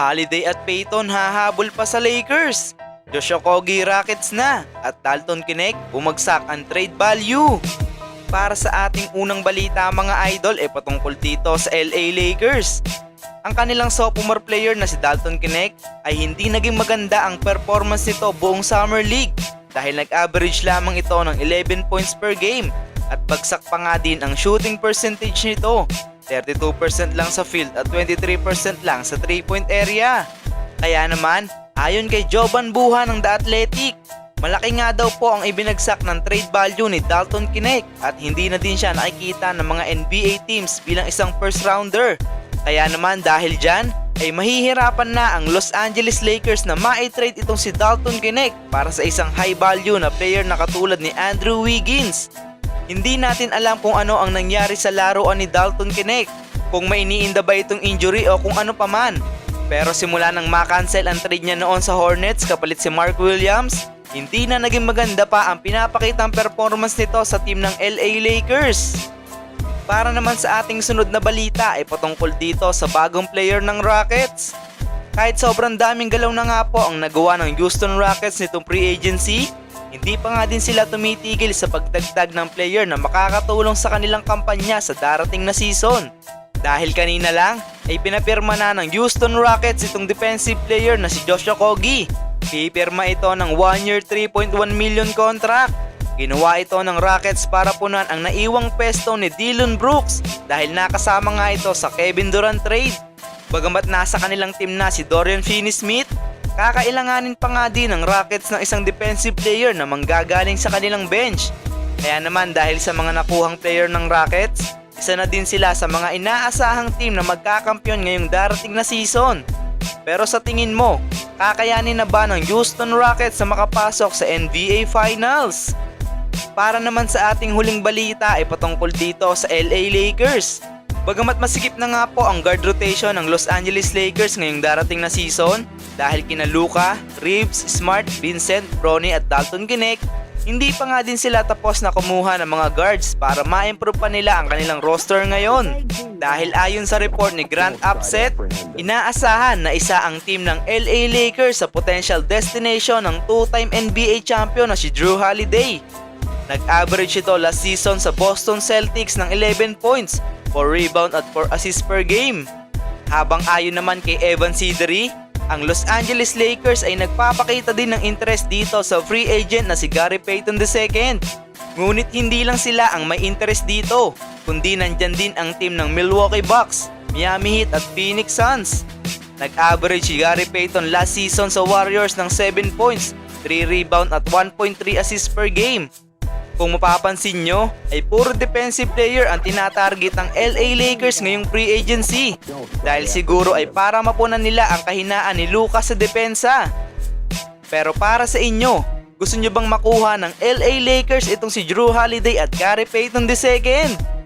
Holiday at Payton hahabol pa sa Lakers. Josh Okogie Rockets na at Dalton Kinect bumagsak ang trade value. Para sa ating unang balita mga idol ay patungkol dito sa LA Lakers. Ang kanilang sophomore player na si Dalton Kinect ay hindi naging maganda ang performance nito buong Summer League dahil nag-average lamang ito ng 11 points per game at bagsak pa nga din ang shooting percentage nito. 32% lang sa field at 23% lang sa 3-point area. Kaya naman, ayon kay Jovan Buha ng The Athletic, malaki nga daw po ang ibinagsak ng trade value ni Dalton Kinect at hindi na din siya nakikita ng mga NBA teams bilang isang first rounder. Kaya naman dahil dyan, ay mahihirapan na ang Los Angeles Lakers na ma-trade itong si Dalton Kinect para sa isang high value na player na katulad ni Andrew Wiggins. Hindi natin alam kung ano ang nangyari sa laruan ni Dalton Kinect, kung may iniinda ba itong injury o kung ano paman. Pero simula nang makancel ang trade niya noon sa Hornets kapalit si Mark Williams, hindi na naging maganda pa ang pinapakitang performance nito sa team ng LA Lakers. Para naman sa ating sunod na balita ay patungkol dito sa bagong player ng Rockets. Kahit sobrang daming galaw na nga po ang nagawa ng Houston Rockets nitong free agency, hindi pa nga din sila tumitigil sa pagdagdag ng player na makakatulong sa kanilang kampanya sa darating na season. Dahil kanina lang ay pinapirma na ng Houston Rockets itong defensive player na si Josh Okogie. Pipirma ito ng 1 year 3.1 million contract. Ginawa ito ng Rockets para punan ang naiwang pesto ni Dillon Brooks dahil nakasama nga ito sa Kevin Durant trade. Bagamat nasa kanilang team na si Dorian Finney-Smith, kakailanganin pa nga din ng Rockets ng isang defensive player na manggagaling sa kanilang bench. Kaya naman dahil sa mga nakuhang player ng Rockets, isa na din sila sa mga inaasahang team na magkakampyon ngayong darating na season. Pero sa tingin mo, kakayanin na ba ng Houston Rockets na makapasok sa NBA Finals? Para naman sa ating huling balita ay patungkol dito sa LA Lakers. Bagamat masikip na nga po ang guard rotation ng Los Angeles Lakers ngayong darating na season dahil kina Luka, Reeves, Smart, Vincent, Bronny at Dalton Kinect, hindi pa nga din sila tapos na kumuha ng mga guards para ma-improve pa nila ang kanilang roster ngayon. Dahil ayon sa report ni Grant Upset, inaasahan na isa ang team ng LA Lakers sa potential destination ng two-time NBA champion na si Drew Holiday. Nag-average ito last season sa Boston Celtics ng 11 points, 4 rebound at 4 assists per game. Habang ayon naman kay Evan Sidery, ang Los Angeles Lakers ay nagpapakita din ng interest dito sa free agent na si Gary Payton II. Ngunit hindi lang sila ang may interest dito, kundi nandyan din ang team ng Milwaukee Bucks, Miami Heat at Phoenix Suns. Nag-average si Gary Payton last season sa Warriors ng 7 points, 3 rebound at 1.3 assists per game. Kung mapapansin nyo, ay puro defensive player ang tinatarget ng LA Lakers ngayong free agency. Dahil siguro ay para mapunan nila ang kahinaan ni Lucas sa depensa. Pero para sa inyo, gusto nyo bang makuha ng LA Lakers itong si Drew Holiday at Gary Payton II?